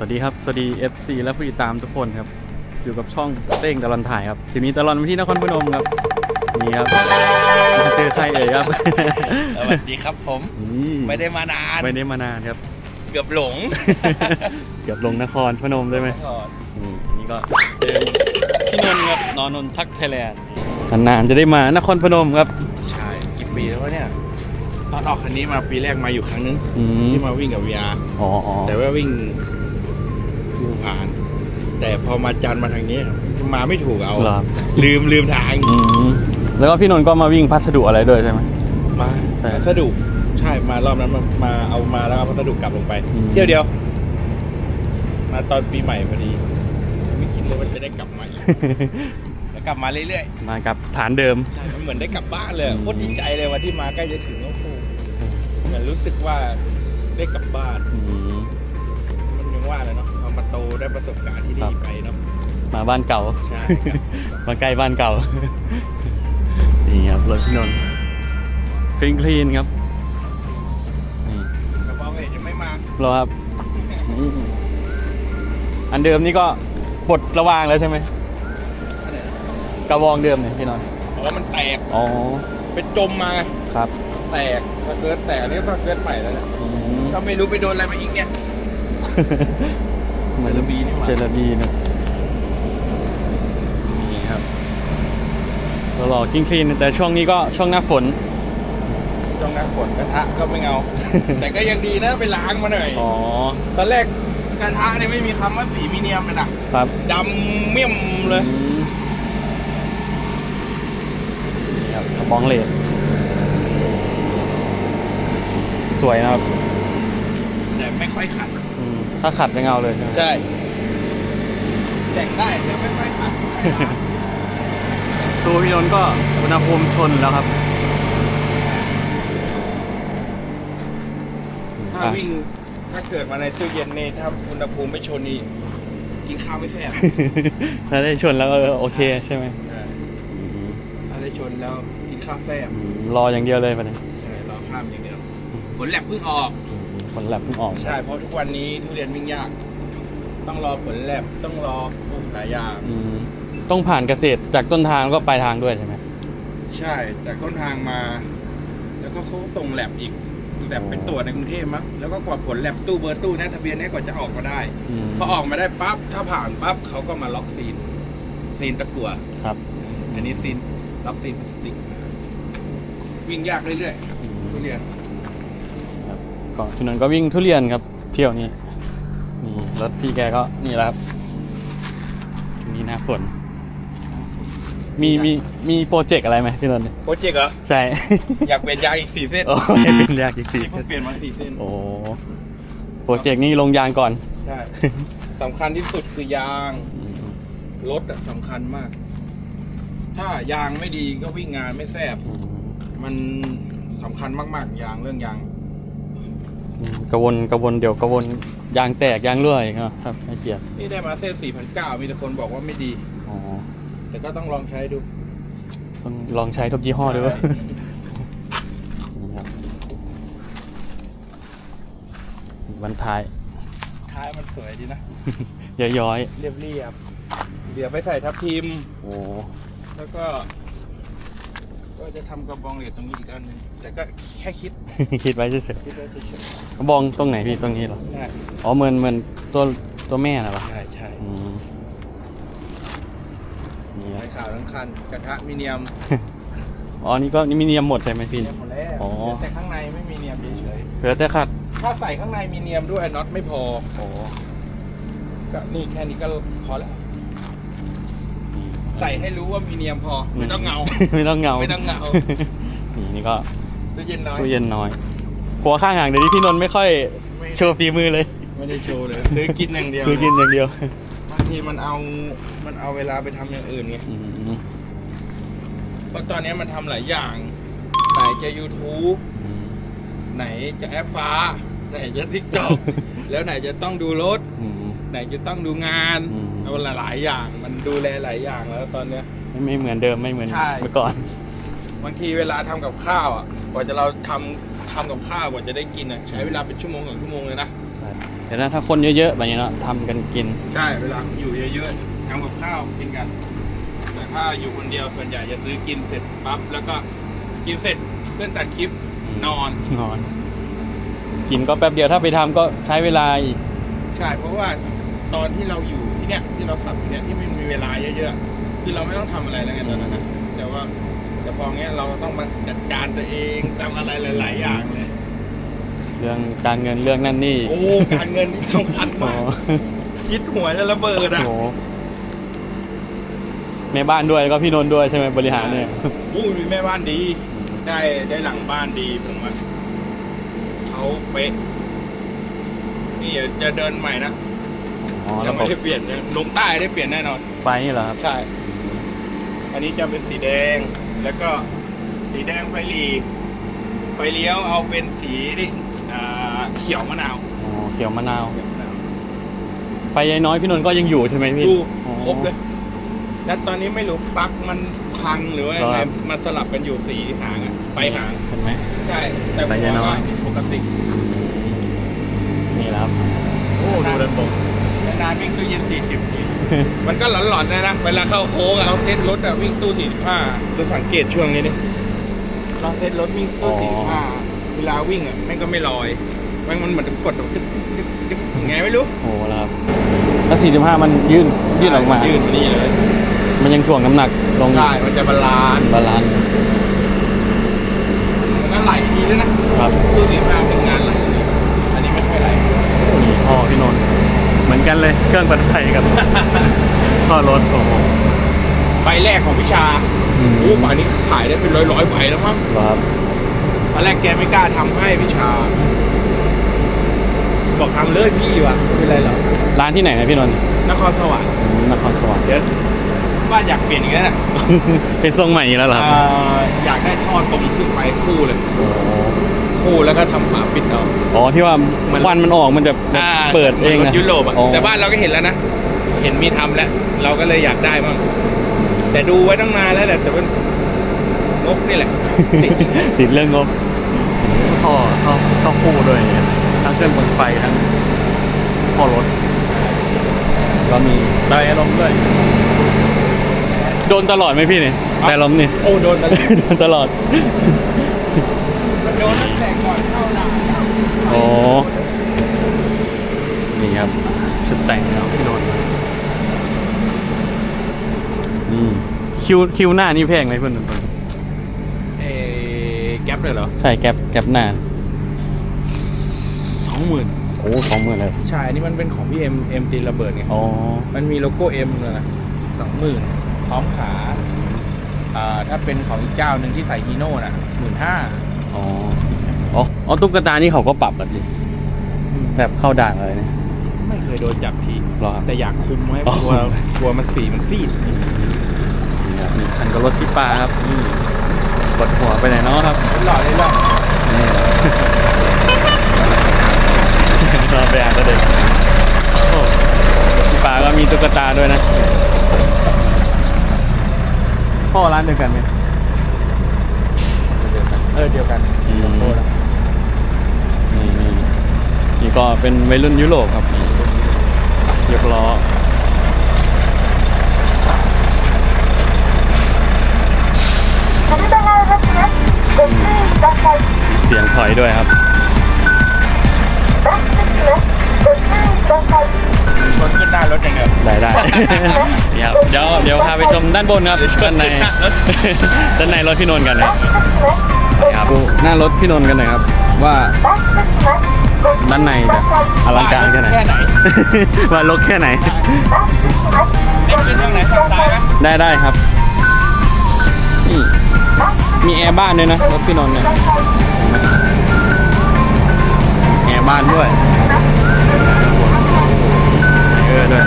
สวัสดีครับ สวัสดี FC และผู้ติดตามทุกคนครับ อยู่กับช่องเต้งตลอนถ่ายครับทีนี้ตลอนไปที่นครพนมครับ นี่ครับมาเจอใครเอ่ยครับ สวัสดีครับผมนี่ไม่ได้มานาน ไม่ได้มานานครับ เกือบหลง เกือบลงนครพนมได้ไหมนี่นี่ก็เจอพี่นนท์ครับนอนนนท์ทักไทยแลนด์นานๆจะได้มานครพนมครับ ใช่กี่ปีแล้ววะเนี่ยตอนออกคันนี้มาปีแรกมาอยู่ครั้งนึงอืมที่มาวิ่งกับ VR อ๋ออ๋อแต่ว่าวิ่ง ภูผ่าน แต่พอมาจันทร์มาทางนี้มาไม่ถูกเอา เหรอ ลืมลืมทางอืมแล้วก็พี่นนท์ก็มาวิ่งพัสดุอะไรด้วยใช่ไหม มาใช่พัสดุใช่มารอบนั้นมามาเอามาแล้วเอาพัสดุกลับลงไป อืม เที่ยวเดียว มาตอนปีใหม่พอดี ไม่คิดเลยว่าจะได้กลับมาอีก แล้วกลับมาเรื่อยๆมากับฐานเดิมใช่มันเหมือนได้กลับบ้านเลยอะอืมโคตรดีใจเลยวันที่มาใกล้จะถึงโอ้โหเหมือนรู้สึกว่าได้กลับบ้านอืมมันยังว่าเลยเนาะเอา มาโตได้ประสบการณ์ที่ครัดีบไปเนาะมาบ้านเก่า ใช่ครับมาใกล้บ้านเก่า นี่ครับรถพี่นนท์คลีนคลีนครับนี่กระเป๋าเอกยังไม่มารอครับอืมอันเดิมนี่ก็ปลดระวางแล้วใช่ไหมกระวองเดิมเนี่ยพี่นนท์เพราะว่ามันแตกอ๋อเป็นจมมาครับแตกถ้าเกิดแตกอันนี่ต้องเกิดใหม่แล้วเนี่ยอืมก็ไม่รู้ไปโดนอะไรมาอีกเนี่ย เจลาบีนี่หว่าเจลาบีนะนี่ครับก็รอกิ้งคลีนแต่ช่วงนี้ก็ช่วงหน้าฝนจ้องหน้าฝนกระทะก็ไม่เอาแต่ก็ยังดีนะไปล้างมาหน่อยอ๋อตอนแรกกระทะเนี่ยไม่มีคำว่าสีมีเนียมเลยนะครับดำเมี่ยมเลยอืมนี่ครับกระบองเลดสวยนะครับ แต่ไม่ค่อยขัดอืม ถ้าขัดจะเงาเลยใช่ไหม ใช่แต่งได้แต่ไม่ค่อยขัด ตัวพี่นนท์ก็อุณหภูมิชนแล้วครับ ถ้าวิ่งถ้าเกิดมาในตู้เย็นนี่ถ้าอุณหภูมิไม่ชนนี่กินข้าวไม่แซ่บถ้าได้ชนแล้วเออโอเคใช่ไหมถ้าได้ชนแล้วกินข้าวแซ่บอืมรออย่างเดียวเลยปะเนี่ย ใช่รอข้ามอย่างเดียวผลแลบเพิ่งออกผ ลแลบเพิ่งออกใช่เพราะทุกวันนี้ทุเรียนวิ่งยาก ต้องรอผลแลบต้องรอโอ้หลายอย่างอืมต้องผ่านเกษตรจากต้นทางแล้วก็ปลายทางด้วยใช่ไหมใช่จากต้นทางมา แล้วก็เขาส่งแลบอีกแลบเป็นตรวจในกรุงเทพมั้งแล้วก็กว่าผลแลบตู้เบอร์ตู้เนะทะเบียนเนี้กว่าจะออกมาได้ มพอออกมาได้ปั๊บถ้าผ่านปั๊บเขาก็มาล็อกซีน ซีนตะกั่วครับอันนี้ซีนล็อกซีนพลาสติกวิ่งยากเรื่อยๆทุเรียน ครับก็พี่นนท์ก็วิ่งทุเรียนครับ เที่ยวนี้นี่รถพี่แกก็นี่แหละครับนี่หน้าฝนมีมีมีโปรเจกต์อะไรไหมพี่นนท์โปรเจกต์เหรอ ใช่ อยากเปลี่ยนยางอีกสี่เส้นโอ้ยเป็นยากอีกสี่ที่เพิ่งเปลี่ยนมาสี่เส้นโอ้โปรเจกต์นี้ลงยางก่อน ใช่สำคัญที่สุดคือยางรถอะสำคัญมาก ถ้ายางไม่ดีก็วิ่งงานไม่แซ่บมันสำคัญมากๆยางเรื่องยาง กระวนกระวนเดี๋ยวกระวนยางแตกยางรั่วอีกเนอะครับไม่เกียดนี่ได้มาเส้นสี่พันเก้ามีแต่คนบอกว่าไม่ดี อ๋อแต่ก็ต้องลองใช้ดูต้องลองใช้ทุกยี่ห้อดูใช่นี่ครับวันท้ายท้ายมันสวยดีนะ ย้อยเรียบเรียบๆเดี๋ยวไปใส่ทับทิม ๆโอ้ แล้วก็ ก็จะทำกระบองเหล็กตรงนี้อีกอันหนึงแต่ก็แค่คิดคิดไว้เฉยคิดไว้เฉยๆกระบองตรงไหนพี่ตรงนี้เหรอ ๆใช่อ๋อเหมือนเหมือนตัวตัวแม่น่ะเหรอใช่ใช่อืมนี่คไม้รับขาวทั้งคันกระทะมีเนียมอ๋อนี่ก็นี่มีเนียมหมดใช่ไหมพี่ เนียมหมดแล้วอ๋อแต่ข้างในไม่มีเนียมเฉยเหลือแต่ขัดๆถ้าใส่ข้างในมีเนียมด้วยน็อตไม่พอ โอ้ก็นี่แค่นี้ก็พอแล้ว ใส่ให้รู้ว่ามีเนียมพอไม่ต้องเงา ไม่ต้องเงา ไม่ต้องเงา นี่นี่ก็ตู้เย็นน้อยตู้เย็นน้อย หัวข้างห่างเดี๋ยวนี้พี่นนท์ไม่ค่อยไม่โชว์ฝีมือเลย ไม่ได้โชว์เลยซื้อกินอย่างเดียวคือกินอย่างเดียวบางทีมันเอา มันเอาเวลาไปทำอย่างอื่นไงอืมเพราะตอนนี้มันทำหลายอย่าง ไหนจะ YouTube อืมไหนจะแอปฟ้า ไหนจะทิกตอกแล้วไหนจะต้องดูรถอืม ไหนจะต้องดูงานอืม เอาหลายๆอย่างมันดูแลหลายอย่างแล้วตอนเนี้ย ไม่เหมือนเดิมไม่เหมือนใช่ เมื่อก่อน บางทีเวลาทำกับข้าวอะกว่าจะเราทำทำกับข้าวกว่าจะได้กินอะใช้เวลาเป็นชั่วโมงสองชั่วโมงเลยนะใช่แต่ถ้าถ้าคนเยอะๆแบบนี้เนาะทำกันกิน ใช่เวลาอยู่เยอะๆทำกับข้าวกินกัน แต่ถ้าอยู่คนเดียวส่วนใหญ่จะซื้อกินเสร็จปั๊บแล้วก็กินเสร็จเพื่อนตัดคลิปอืม นอน นอน กินก็แป๊บเดียวถ้าไปทำก็ใช้เวลาอีก ใช่เพราะว่า ตอนที่เราอยู่ที่เนี้ยที่เราสับอยู่เนี้ยที่มันมีเวลาเยอะๆคือเราไม่ต้องทำอะไรแล้วไงตอนนั้นนะแต่ว่าแต่พอเงี้ยเราต้องมาจัดการตัวเองทำอะไรหลาย ๆ อย่างเลย เรื่องการเงินเรื่องนั่นนี่ โอ้การเงินนี่สำคัญโอ้มากคิดหัวจะระเบิดอะโหแม่บ้านด้วยแล้วก็พี่นนท์ด้วยใช่ไหมบริหารเนี่ยอู้มีแม่บ้านดี ได้ได้หลังบ้านดีผมว่าเขาเป๊ะนี่เดี๋ยวจะเดินใหม่นะ อ๋อยัแล้วงก็ไม่ได้เปลี่ยนยังลงใต้ได้เปลี่ยนแน่นอน ไฟนี่เหรอครับใช่ อันนี้จะเป็นสีแดง แล้วก็สีแดงไฟหลีไฟเลี้ยวเอาเป็นสีนี่อ่าเขียวมะนาวอ๋อเขียวมะนาวเขียวมะนาว ไฟยายน้อยพี่นนท์ก็ยังอยู่ใช่ไหมพี่ดูอ๋อ ครบเลย แล้วตอนนี้ไม่รู้ปลั๊กมันพังหรือว่ายังไงครับ มันสลับกันอยู่สีหางอะไฟหาง เห็นไหม ใช่ แต่ไฟยายน้อยหัวก็ปกตินี่แหละครับ โอ้ดูระบบ นานๆวิ่งตู้เย็น40ทีมันก็หลอนๆเลยนะ เวลาเข้าโค้งอะเราเซ็ตรถอะวิ่งตู้45ดูสังเกตช่วงนี้ดิเราเซ็ตรถวิ่งตู้45เวลาวิ่งอะแม่งก็ไม่ลอยแม่งมันเหมือนกดแบบดึกดึกดึกยังไงไม่รู้โอ้โหแล้วครับแล้ว45 มันยื่นยื่นออกมา ยื่นมานี่เลย มันยังถ่วงน้ำหนักลงใช่มันจะบาลานซ์บาลานซ์มันก็ไหลดีด้วยนะครับตู้45เป็นงานไหลดีอันนี้ไม่ค่อยไหลนี่พ่อพี่นนท์ เหมือนกันเลยเครื่องปั่นไฟกับพ่อรถโอ้โห ใบแรกของวิชาอืม โอ้ป่านนี้ขายได้เป็นร้อยร้อยๆใบแล้วมั้งเหรอครับตอนแรกแกไม่กล้าทำให้วิชา บอกทำเลยพี่วะไม่เป็นไรหรอกร้านที่ไหนนะพี่นนท์นครสวรรค์อืมนครสวรรค์ เดี๋ยวว่าอยากเปลี่ยนอย่างนั้นอะเป็นทรงใหม่อีกแล้วเหรอครับอ่าอยากได้ท่อตรงขึ้นไปคู่เลย โอ้โห คู่แล้วก็ทำฝาปิดเอา อ๋อที่ว่ามันควันมันออกมันจะอ่าเปิดเองหมืนรนะถยุโรปอะอ๋อแต่บ้านเราก็เห็นแล้วนะ เห็นมีทำแล้ว เราก็เลยอยากได้มั่งแต่ดูไว้ตั้งนานแล้วแหละแต่เป็นงกนี่แหละ ติดเรื่องงบท่อเข้าเข้าคู่ด้วยอย่างเงี้ยทั้งเครื่องปั่นไฟทั้งท่อรถก็มีไดอารมณ์ด้วย โดนตลอดไหมพี่เนี่ยครับไดอารมณ์นี่ โอ้โดนตลอด โดนตลอดมัน โดนตั้งแต่ก่อนเข้าด่านโอ้นี่ครับชุดแต่งครับพี่นนท์นี่คิวคิวหน้านี่แพงไหมเพื่อนนนท์เอแก๊ปเลยเหรอ ใช่แก๊ปแก๊ปหน้าสองหมื่นโอ้สองหมื่นเลยใช่อันนี้มันเป็นของพี่เอ็มเอ็มตีระเบิดไงอ๋อมันมีโลโก้เอ็มเลยนะสองหมื่นพร้อมขา อ่า ถ้าเป็นของอีกเจ้าหนึ่งที่ใส่ฮีโน่น่ะหมื่นห้า อ๋ออ๋ออ๋อตุ๊กตานี่เขาก็ปรับแบบนี้แบบเข้าด่างอะไรเนี่ยไม่เคยโดนจับทีหรอครับ แต่อยากคุมไว้อ๋อ กลัวกลัวมันสีมันซีดนี่ครับนี่คันก็รถพี่ปลาครับนี่กดหัวไปไหนเนาะครับหล่อเลยหล่อนี่ เราไปอ่านก็เด็กโอ้พี่ปลาก็มีตุ๊กตาด้วยนะพ่อร้านเดียวกันไหมเออเดียวกัน อืม โอ้ละ นี่นี่นี่ก็เป็นวัยรุ่นยุโรปครับนี่ยกล้อ 扉が開きます。ご注意ください。 เสียงถอยด้วยครับ バックします。ご注意ください。 ชนขึ้นหน้ารถอย่างเดียว ได้ได้ เดี๋ยวเดี๋ยวเดี๋ยวพาไปชมด้านบนครับด้านใน ด้านในรถพี่นนท์กันนะ バックします。 นะครับดูหน้ารถพี่นนท์กันหน่อยครับ ว่าด้านในอลังการแค่ไหน ว่ารถแค่ไหนได้ได้ครับมีแอร์บ้านด้วยนะรถพี่นนท์เนี่ยแอร์บ้านด้วยเออด้วย